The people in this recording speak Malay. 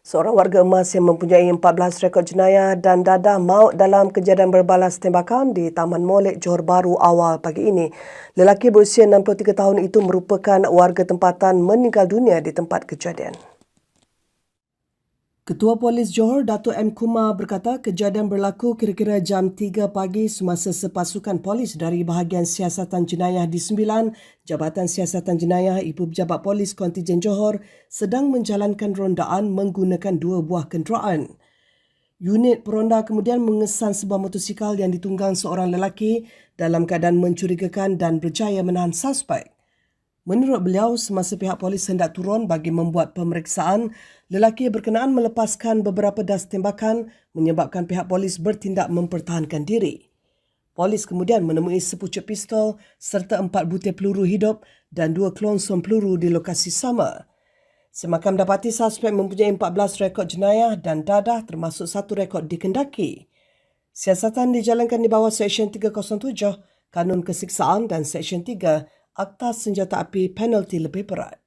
Seorang warga emas yang mempunyai 14 rekod jenayah dan dadah maut dalam kejadian berbalas tembakan di Taman Molek Johor Bahru awal pagi ini. Lelaki berusia 63 tahun itu merupakan warga tempatan meninggal dunia di tempat kejadian. Ketua Polis Johor Datuk M Kumar berkata kejadian berlaku kira-kira jam 3 pagi semasa sepasukan polis dari bahagian siasatan jenayah di 9 Jabatan Siasatan Jenayah Ibu Pejabat Polis Kontijen Johor sedang menjalankan rondaan menggunakan dua buah kenderaan. Unit peronda kemudian mengesan sebuah motosikal yang ditunggang seorang lelaki dalam keadaan mencurigakan dan berjaya menahan suspek. Menurut beliau, semasa pihak polis hendak turun bagi membuat pemeriksaan, lelaki berkenaan melepaskan beberapa das tembakan menyebabkan pihak polis bertindak mempertahankan diri. Polis kemudian menemui sepucuk pistol serta empat butir peluru hidup dan dua kelonsong peluru di lokasi sama. Semakam dapati suspek mempunyai 14 rekod jenayah dan dadah termasuk satu rekod dikendaki. Siasatan dijalankan di bawah Seksyen 307 Kanun Kesiksaan dan Seksyen 3 Akta Senjata Api Penalti Lebih Berat.